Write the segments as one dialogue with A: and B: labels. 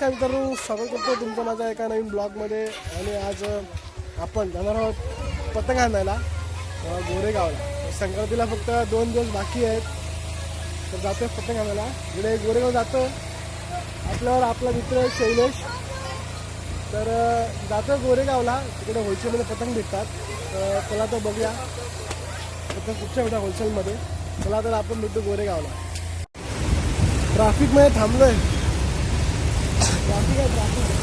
A: नमस्कार मित्रांनो स्वागत करतो तुमचं माझ्या एका नवीन ब्लॉगमध्ये. आणि आज आपण जाणार आहोत पतंग आणायला गोरेगावला. संक्रांतीला फक्त दोन दिवस बाकी आहेत. तर जातो पतंग आणायला इकडे गोरेगाव जातो आपल्यावर आपला मित्र आहे शैलेश. तर जातो गोरेगावला. तिकडे होलसेलमध्ये पतंग भेटतात. तर त्याला तो बघूया. पतंग कुठच्या भेटा होलसेलमध्ये. चला तर आपण भेटतो गोरेगावला. ट्रॅफिकमध्ये थांबलोय. आहे Добре.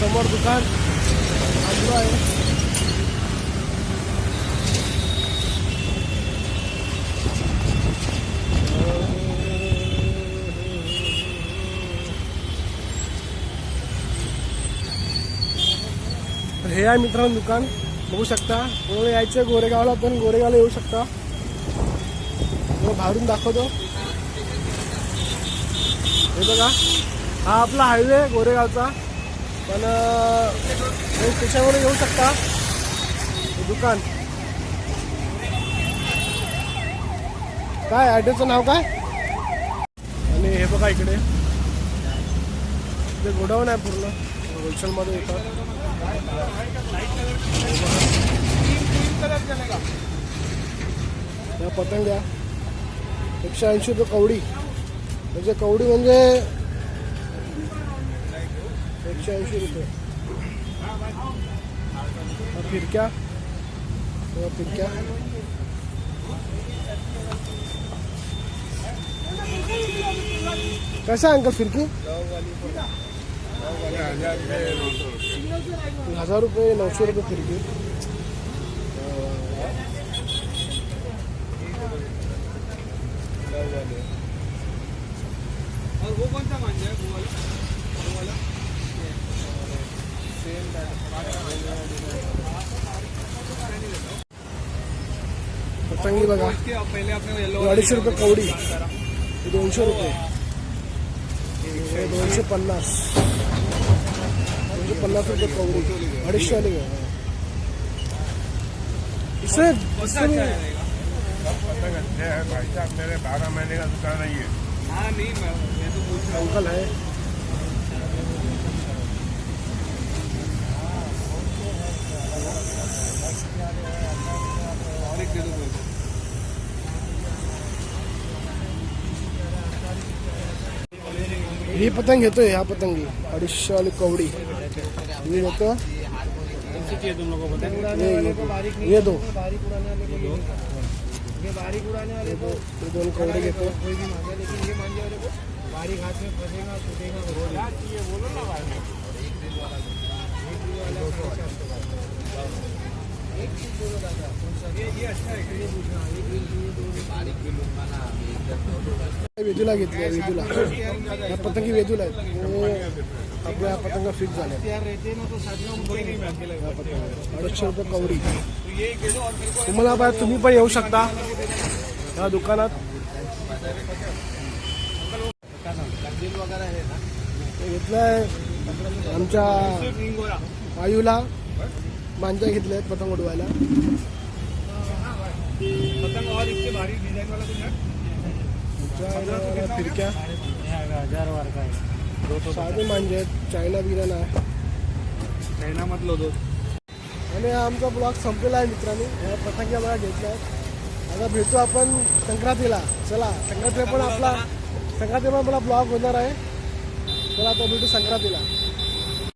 A: समोर दुकान. आजू आहे हे आहे मित्रांनो दुकान. बघू शकता कोणाला यायचं? गोरेगावला पण गोरेगावला येऊ शकता. मग बाहेरून दाखवतो. हे बघा हा आपला हायवे गोरेगावचा. पण स्टेशनवर येऊ शकता. दुकान. काय ॲड्रेसचं नाव काय? आणि हे बघा इकडे. इकडे गोडाऊन आहे पूर्ण. होलसेलमध्ये येतात. या पतंग्या. एकशे ऐंशी रुपये कवडी. म्हणजे कवडी म्हणजे एकशे ऐंशी रुपये फिरक्या. फिरक्या. कसं आहे अंकल फिरकी? हजार रुपये नऊशे रुपये फिरकी.
B: और वो कौन सा वो वाला वो वाला
A: पतंगी बघा.
B: इसके अब पहले आपने येलो
A: अडीचशे रुपये कवडी. हे दोनशे रुपये. हे दोनशे पन्नास. दोनशे पन्नास रुपये कवडी. अडीचशे आले का? इससे इससे भी
C: पतंग अच्छे हैं. भाई साहब मेरे बारह महीने का दुकान है ये
B: हाँ नहीं मैं मैं तो पूछ रहा
A: अंकल है.
B: हूँ और एक दे दो
A: ही पतंग घेतोय ह्या पतंगी. अडीचशे वाली कवडी मी घेतो ये दो.
B: बारीक बारीक उड़ाने वाले
A: दोन कवडे घेतो
B: कोई भी मांगे बारीक वेजूला में फंसेगा छूटेगा तो
A: घेतली पतंगी वेदूला आहेत. हो. आपल्या पतंग फिट झाल्या अडीचशे रुपये कवडी. तुम्हाला बाहेर तुम्ही पण येऊ शकता. या दुकानात.
B: बिल
A: आहे घेतलंय आमच्या
B: वायूला
A: आयूला. मांजा घेतल्या आहेत पतंग उडवायला.
B: पतंग
A: फिरक्या
B: है?
A: साधे मांजे आहेत. चायना बिना नाही
B: चाइना मत लो दो
A: आणि हा आमचा ब्लॉग संपलेला आहे मित्रांनो. ह्या पतंग्या मला घेतल्या आहेत. आता भेटू आपण संक्रांतीला. चला संक्रांतीला पण आपला संक्रांतीला पण आपला ब्लॉग होणार आहे. चला आता भेटू संक्रांतीला.